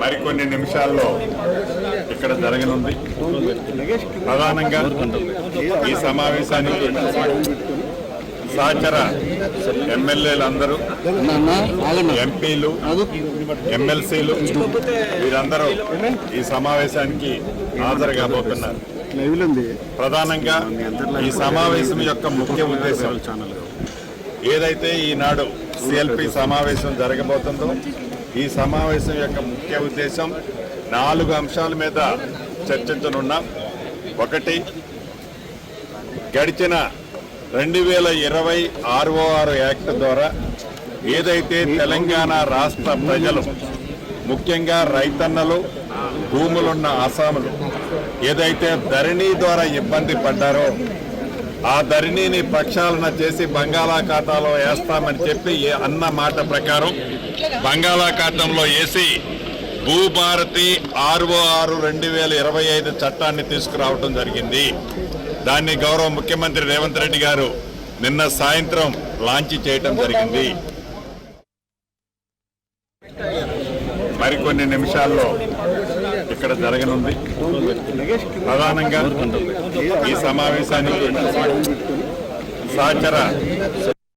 మరికొన్ని నిమిషాల్లో ఇక్కడ జరగనుంది. ప్రధానంగా ఈ సమావేశానికి సహచర ఎమ్మెల్యేలందరూ ఎంపీలు ఎమ్మెల్సీలు వీరందరూ ఈ సమావేశానికి హాజరు కాబోతున్నారు. ప్రధానంగా ఈ సమావేశం యొక్క ముఖ్య ఉద్దేశం ఏదైతే ఈనాడు సిఎల్పి సమావేశం జరగబోతుందో ఈ సమావేశం యొక్క ముఖ్య ఉద్దేశం నాలుగు అంశాల మీద చర్చించనున్నాం ఒకటి గడిచిన రెండు వేల ఇరవై ఆర్ఓఆర్ యాక్ట్ ద్వారా ఏదైతే తెలంగాణ రాష్ట్ర ప్రజలు ముఖ్యంగా రైతన్నలు భూములున్న అసాములు ఏదైతే ధరణి ద్వారా ఇబ్బంది పడ్డారో ఆ ధరణిని ప్రక్షాళన చేసి బంగాళాఖాతంలో వేస్తామని చెప్పి ఏ- అన్న మాట ప్రకారం బంగాళాఖాతంలో వేసి భూభారతి ఆర్ఓఆర్ రెండు వేల ఇరవై ఐదు చట్టాన్ని తీసుకురావడం జరిగింది. దాన్ని గౌరవ ముఖ్యమంత్రి రేవంత్ రెడ్డి గారు నిన్న సాయంత్రం లాంచ్ చేయటం జరిగింది. మరికొన్ని నిమిషాల్లో ఇక్కడ జరగనుంది. ప్రధానంగా ఈ సమావేశానికి సహచర